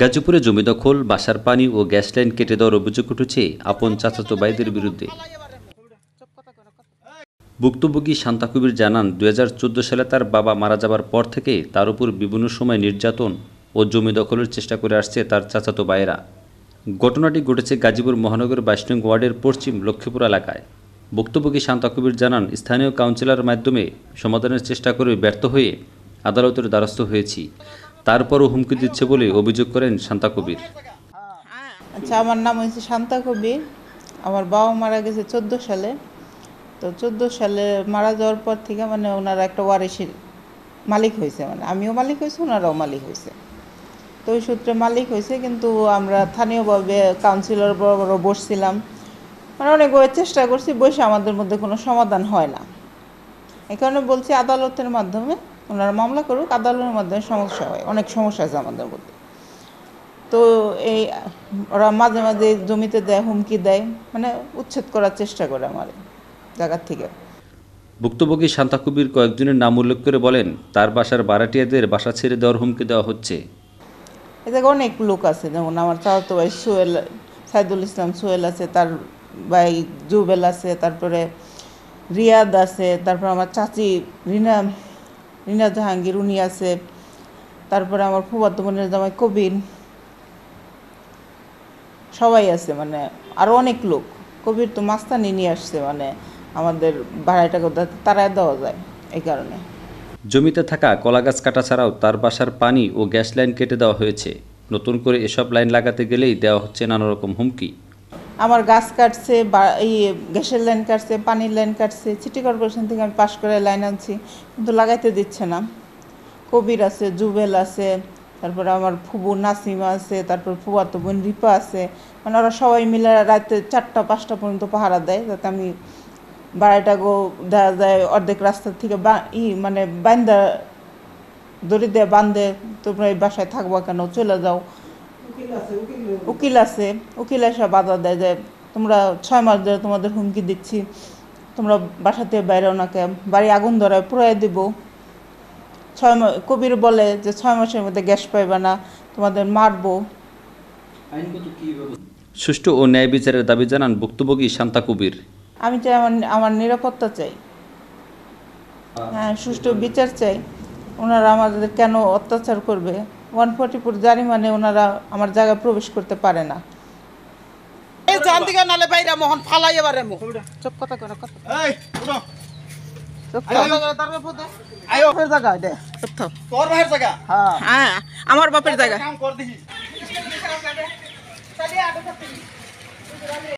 গাজীপুরে জমি দখল, বাসার পানি ও গ্যাস লাইন কেটে দেওয়ার অভিযোগ উঠেছে আপন চাচাতো ভাইদের বিরুদ্ধে। ভুক্তভোগী শান্তা কবির জানান, দুই হাজার চোদ্দ সালে তার বাবা মারা যাবার পর থেকে তার উপর বিভিন্ন সময় নির্যাতন ও জমি দখলের চেষ্টা করে আসছে তার চাচাতো ভাইয়েরা ঘটনাটি ঘটেছে গাজীপুর মহানগর বাইশ নং ওয়ার্ডের পশ্চিম লক্ষ্মীপুর এলাকায়। ভুক্তভোগী শান্তা কবির জানান, স্থানীয় কাউন্সিলর মাধ্যমে সমাধানের চেষ্টা করে ব্যর্থ হয়ে আদালতের দ্বারস্থ হয়েছি। তারপরও হুমকি দিচ্ছে বলে অভিযোগ করেন শান্তা কবির। আচ্ছা আমার নাম হয়েছে শান্তা কবির। আমার বাবা মারা গেছে চোদ্দ সালে। তো চোদ্দ সালে মারা যাওয়ার পর থেকে মানে ওনারা একটা ওয়ারিসের মালিক হয়েছে মানে। আমিও মালিক হয়েছি ওনারাও মালিক হয়েছে তো ওই সূত্রে মালিক হয়েছে কিন্তু আমরা স্থানীয়ভাবে কাউন্সিলর বড় বড় বসছিলাম। মানে অনেক চেষ্টা করছি, বসে আমাদের মধ্যে কোনো সমাধান হয় না। এই কারণে বলছি আদালতের মাধ্যমে ওনারা মামলা করুক আদালতের মাধ্যমে সমস্যা হয় অনেক সমস্যা আছে আমাদের মধ্যে। তো এই ওরা মাঝে মাঝে জমিতে দেয় হুমকি দেয় মানে উচ্ছেদ করার চেষ্টা করে আমার জায়গার থেকে। ভুক্তভোগী শান্তা কবির কয়েকজনের নাম উল্লেখ করে বলেন তার বাসার বারাটিয়াদের বাসা ছেড়ে দেওয়ার হুমকি দেওয়া হচ্ছে। এ জায়গায় অনেক লোক আছে যেমন আমার চাচাতো ভাই সোহেল সাইদুল ইসলাম সোহেল আছে তার ভাই জুবেল আছে তারপরে রিয়াদ আছে তারপর আমার চাচি রিনা রিনা জাহাঙ্গীর, উনি আছে। তারপরে আমার ফুবাতো বোনের জামাই কবির সবাই আছে মানে আরও অনেক লোক। কবির তো মাস্তানি নিয়ে আসছে মানে আমাদের ভাড়াটাকে তারাই দেওয়া যায় এই কারণে। জমিতে থাকা কলাগাছ কাটা ছাড়াও তার বাসার পানি ও গ্যাস লাইন কেটে দেওয়া হয়েছে। নতুন করে এসব লাইন লাগাতে গেলেই দেওয়া হচ্ছে নানা রকম হুমকি। আমার গাছ কাটছে, বা এই গ্যাসের লাইন কাটছে, পানির লাইন কাটছে সিটি কর্পোরেশন থেকে আমি পাশ করে লাইন আনছি, কিন্তু লাগাইতে দিচ্ছে না। কবির আছে, জুবেল আছে, তারপরে আমার ফুবু নাসিমা আছে, তারপর ফুয়াতো বোন রিপা আছে। মানে ওরা সবাই মিলে রাতে চারটা, পাঁচটা পর্যন্ত পাহারা দেয়, যাতে আমি বাড়িটা গো দেখা যায়, অর্ধেক রাস্তা থেকে ই মানে বান্দা দড়ি দিয়ে বান্ধে তোমরা এই বাসায় থাকবা কেন? চলে যাও। উকিল আছে উকিল এসে বাধা দেয় যে তোমরা ছয় মাস ধরে তোমাদের হুমকি দিচ্ছি তোমরা বাসা থেকে বাইরে ওনাকে বাড়ি আগুন ধরায় পুরাই দিব। ছয় মাস কবির বলে যে ছয় মাসের মধ্যে গ্যাস পাইবে না তোমাদের মারবো। সুষ্ঠু ও ন্যায় বিচারের দাবি জানান ভুক্তভোগী শান্তা কবির। আমি চাই আমার আমার নিরাপত্তা চাই। হ্যাঁ সুষ্ঠু বিচার চাই। ওনারা আমাদের কেন অত্যাচার করবে? ওয়ান ফোর্টি ফোর জারি মানে ওনারা আমার জায়গায় প্রবেশ করতে পারে না। এই জান দিকে নালে বাইরে মোহন ফালাই এবারে মো। চুপ কথা করে হ্যাঁ। হ্যাঁ আমার বাপের জায়গা। কাম কর দেখি।